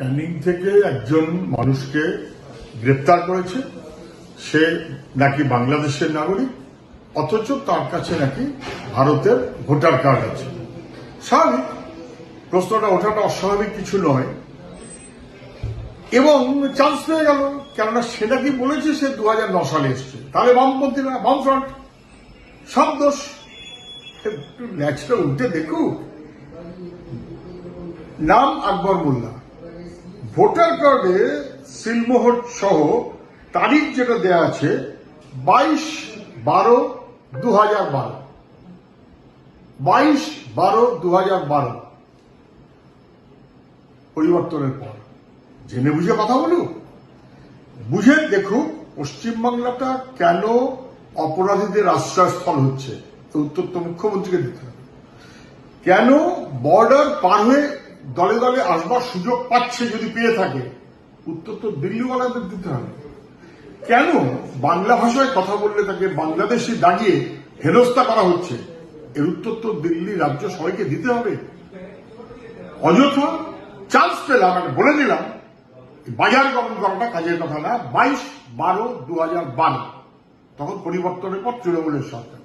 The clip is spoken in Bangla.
একজন মানুষকে গ্রেপ্তার করেছে। সে নাকি বাংলাদেশের নাগরিক, অথচ তার কাছে নাকি ভারতের ভোটার কার্ড আছে। স্বাভাবিক, প্রশ্নটা ওঠাটা অস্বাভাবিক কিছু নয়। এবং চান্স পেয়ে গেল, কেননা সে নাকি বলেছে সে দু সালে এসছে। তাহলে বামপন্থীরা বামফ্রন্ট সব দোষ। একটু ন্যাচটা উঠে দেখুক। নাম আকবর মোল্লা। ভোটার কার্ডে সিলমোহর সহ তারিখ যেটা দেয়া আছে, বাইশ বারো দু হাজার বারো। বাইশ বারো দু হাজার বারো। পরিবর্তনের পর। জেনে বুঝে কথা বলুক বুঝে দেখুক পশ্চিমবাংলাটা কেন অপরাধীদের আশ্রয়স্থল হচ্ছে। উত্তর তো মুখ্যমন্ত্রীকে দিতে হবে। কেন বর্ডার পার হয়ে দলে দলে আসবার সুযোগ পাচ্ছে যদি পেয়ে থাকে, উত্তর তো দিল্লিওয়ালাদের দিতে হবে। কেন? বাংলা ভাষায় কথা বললে তাকে বাংলাদেশে দাঁড়িয়ে হেনস্থা করা হচ্ছে। এর উত্তর তো দিল্লি রাজ্য সবাইকে দিতে হবে। অযথা চান্স পেলাম মানে বলে দিলাম, বাজার গমন করাটা কাজের কথা না। বাইশ বারো দু বারো, তখন পরিবর্তনের পর তৃণমূলের সরকার।